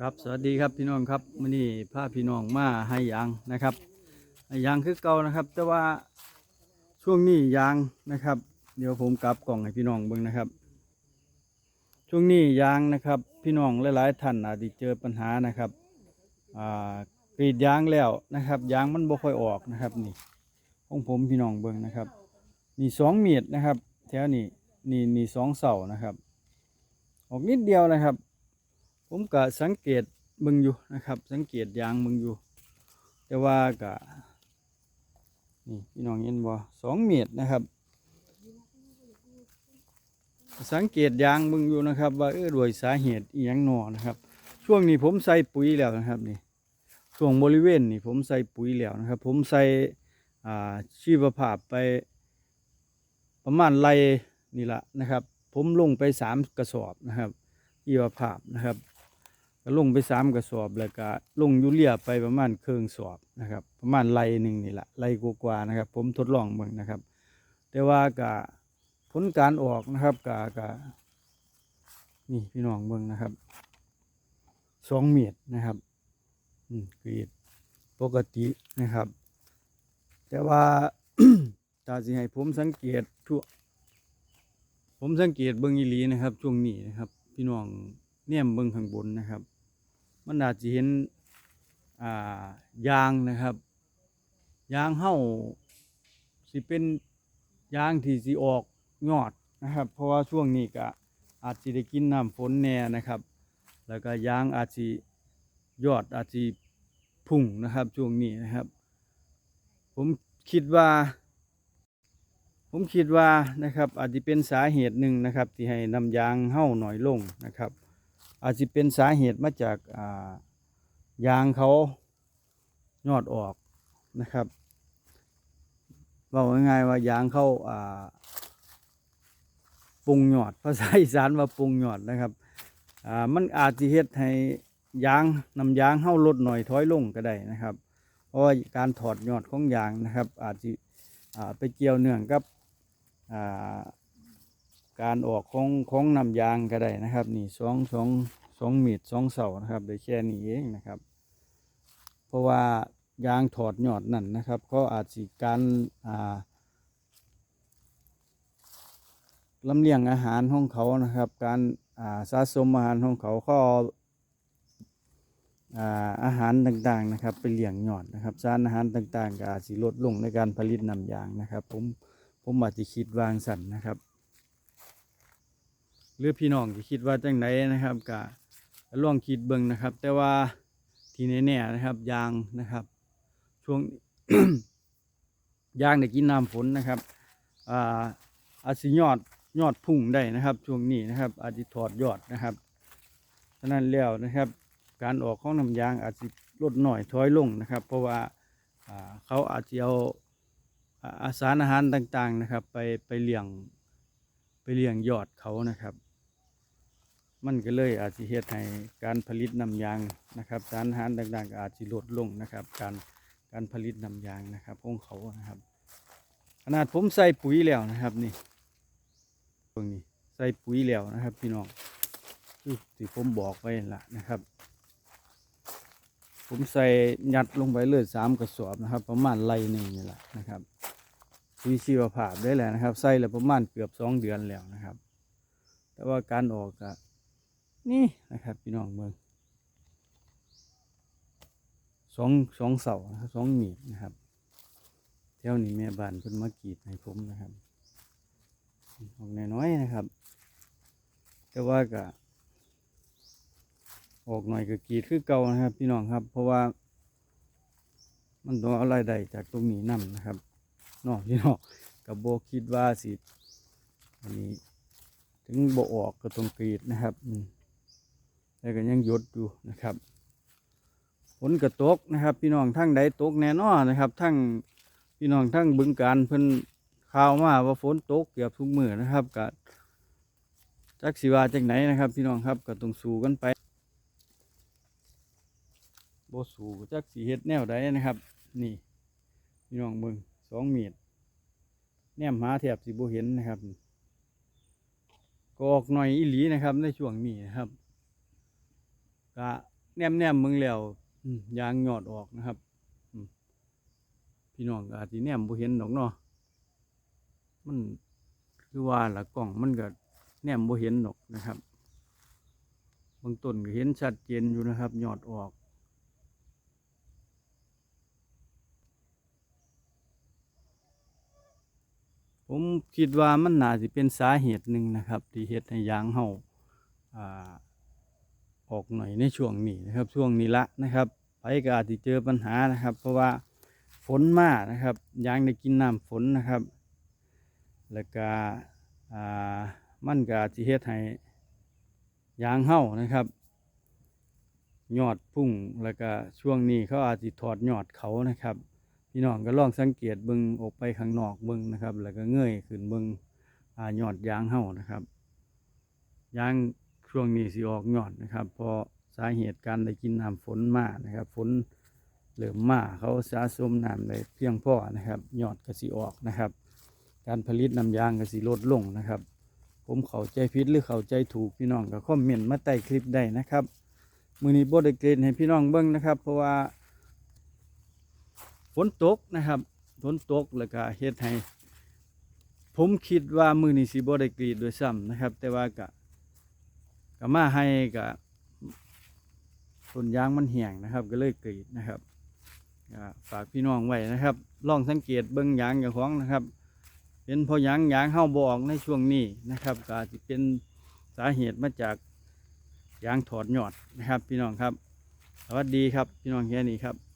ครับสวัสดีครับพี่น้องครับมื้อนี้พาพี่น้องมาให้ยางนะครับให้ยางคือเก่านะครับ แต่ว่าช่วงนี้ยางนะครับ เดี๋ยวผมกลับกล่องให้พี่น้องเบิ่งนะครับ ช่วงนี้ยางนะครับ พี่น้องหลายๆท่านอาจจะเจอปัญหานะครับอ่ากรีดยางแล้วนะครับยางมันบ่ค่อยออกนะครับนี่ของผมพี่น้องเบิ่งนะครับ นี่สองเมตรนะครับ แถวนี้นี่นี่สองเสานะครับ ออกนิดเดียวนะครับ ผมก็สังเกตเบิ่งอยู่นะครับ สังเกตยางเบิ่งอยู่ แต่ว่าก็นี่พี่น้องเห็นบ่สองเมตรนะครับ สังเกตยางเบิ่งอยู่นะครับ ว่าเออด้วยสาเหตุอีหยังหนอนะครับ ช่วงนี้ผมใส่ปุ๋ยแล้วนะครับนี่ช่วงบริเวณนี่ผมใส่ปุ๋ยแล้วนะครับ ผมใส่อ่าชีวภาพไปประมาณไรนี่ละนะครับ ผมลงไปสามกระสอบนะครับชีวภาพนะครับ ก็ลงไปสามกระสอบแล้วก็ลงยูเรียไปประมาณเครื่องสอบนะครับ ประมาณไรหนึ่งนี่แหละไรกว่าๆนะครับ ผมทดลองเบิ่งนะครับ แต่ว่าก็ผลการออกนะครับก็ก็นี่พี่น้องเบิ่งนะครับสองเมตรนะครับอืมกรีดปกตินะครับ แต่ว่าตาสิให้ผมสังเกตทั่วผมสังเกตเบิ่งอีหลีนะครับ ช่วงนี้นะครับ พี่น้องเนี่ยเบิ่งข้างบนนะครับ มันอาจจะเห็นอ่ายางนะครับยางเห่าสิเป็นยางที่สิออกยอดนะครับ เพราะว่าช่วงนี้ก็อาจจะได้กินน้ำฝนแน่นะครับ แล้วก็ยางอาจจะยอดอาจจะพุ่งนะครับช่วงนี้นะครับ ผมคิดว่า ผมคิดว่านะครับ อาจจะเป็นสาเหตุหนึ่งนะครับ ที่ให้นำยางเห่าหน่อยลงนะครับ อาจจะเป็นสาเหตุมาจากายางเขายอดออกนะครับบอกง่ายๆว่ายางเขาาปรุงยอดภาษาอีสานว่าปรุงยอดนะครับมันอาจจะเฮ็ดให้ยางนำยางเข้าลดหน่อยถอยลงก็ได้นะครับเพราะว่าการถอดยอดของยางนะครับ อาจจะไปเกี่ยวเนื่องกับอ่า การออกของของนำยางก็ได้นะครับ นี่สองสองสองมีดสองเสานะครับได้แค่นี้เองนะครับ เพราะว่ายางถอดยอดนั่นนะครับเขาอาจสิการอ่าลำเลียงอาหารของเขานะครับ การอ่าสะสมอาหารของเขาเขาเอาอาอาหารต่างๆนะครับไปเลี้ยงยอดนะครับสารอาหารต่างๆก็อาจสิลดลงในการผลิตนำยางนะครับ ผมผมอาจจะคิดวางสั่นนะครับ รือพี่น้องที่คิดว่าจังไหนนะครับก็ลองคิดเบิ่งนะครับ แต่ว่าที่แน่ๆนะครับ ยางนะครับ ช่วงยางได้กินน้ำฝนนะครับอ่าอาจสิยอดยอดพุ่งได้นะครับ ช่วงนี้นะครับ อาจจะถอดยอดนะครับฉะนั้นแล้วนะครับ การออกของน้ำยางอาจจะลดหน่อยถอยลงนะครับ เพราะว่าเขาอาจจะเอาอ่าอาสารอาหารต่างๆนะครับ ไปไปเลี้ยงไปเลี้ยงยอดเขานะครับ มันก็เลยอาจจะเฮ็ดให้การผลิตน้ำยางนะครับ สารอาหารต่างๆก็อาจจะลดลงนะครับ การการผลิตน้ำยางนะครับของเขานะครับ ขนาดผมใส่ปุ๋ยแล้วนะครับนี่ตรงนี้ใส่ปุ๋ยแล้วนะครับพี่น้องที่ผมบอกไว้ละนะครับ ผมใส่ยัดลงไปเลยสามกระสอบนะครับ ประมาณไรหนึ่งนี่แหละนะครับมีชีวภาพได้แหละนะครับ ใส่แล้วประมาณเกือบสองเดือนแล้วนะครับ แต่ว่าการออกก็ นี่นะครับพี่น้องเมืองสองสองเสานะครับสองหมีนะครับแถวนี้แม่บ้านเพิ่นมากรีดให้ผมนะครับออกน้อยๆนะครับ แต่ว่าก็ออกหน่อยก็กรีดคือเก่านะครับ พี่น้องครับ เพราะว่า มันต้องเอารายได้จากตรงนี้นํนะครับนาะพี่น้องกับโบคิดว่าสิอันนี้ ถึงโบออกก็ต้องกรีดนะครับอืม แต่ก็ยังหยดอยู่นะครับฝนกระตกนะครับ พี่น้องทั้งใดตกแน่นอนนะครับ ทั้งพี่น้องทั้งบึงการเพิ่นข่าวมาว่าฝนตกเกือบทุกมือนะครับก็จักสิว่าจากไหนนะครับ พี่น้องครับก็ต้องสู้กันไปโบสูจักสีเฮ็ดแนวใดนะครับ นี่พี่น้องเบิ่งสองเมตรแนมหาแถบสิบ่เห็นนะครับกอกหน่อยอีหลีนะครับในช่วงนี้นะครับ ก็แนมแนมๆมึงแล้วอืมยางหยอดออกนะครับอืมพี่น้องก็อาจสิแนมบ่เห็นดอกเนาะมันคือว่าละกล้องมันก็แนมบ่เห็นดอกนะครับเบางต้นก็เห็นชัดเจนอยู่นะครับหยอดออกผมคิดว่ามันน่าจะเป็นสาเหตุหนึ่งนะครับ ที่เฮ็ดให้ยางเฮาอ่า ออกหน่อยในช่วงนี้นะครับ ช่วงนี้ละนะครับไปก็อาจจะเจอปัญหานะครับ เพราะว่าฝนมากนะครับยางได้กินน้ำฝนนะครับ แล้วก็มันก็อาจจะเฮ็ดให้ยางเฮานะครับยอดพุ่งแล้วก็ช่วงนี้เขาอาจจะถอดยอดเขานะครับ พี่น้องก็ลองสังเกตเบิงออกไปข้างนอกเบิงนะครับ แล้วก็เงยขึ้นเบิงอ่ายอดยางเฮานะครับยาง ช่วงนี้สิออกยอดนะครับเพราะสาเหตุการได้กินน้ำฝนมานะครับ ฝนเริ่อมมาเขาสะสมน้ำได้เพียงพอนะครับยอดก็สิออกนะครับ การผลิตน้ำยางก็สิลดลงนะครับ ผมเข้าใจผิดหรือเข้าใจถูกพี่น้องก็คอมเมนต์มาใต้คลิปได้นะครับมือนี้บดเกรดให้พี่น้องเบิ้งนะครับ เพราะว่า ฝนตกนะครับ ฝนตกแล้วก็เฮ็ดให้ผมคิดว่ามือนี้สิบด้กรีดโดวยซ้ำนะครับ แต่ว่าก็ ก็มาให้กับต้นยางมันแห้งนะครับ ก็เลยกรีดนะครับก็ฝากพี่น้องไว้นะครับ ลองสังเกตเบื้องยางอย่างของนะครับ เป็นเพอยางยางเข้าบอกในช่วงนี้นะครับก็อาจจะเป็นสาเหตุมาจากยางถอดหยอดนะครับ พี่น้องครับ สวัสดีครับ พี่น้องแค่นี้ครับ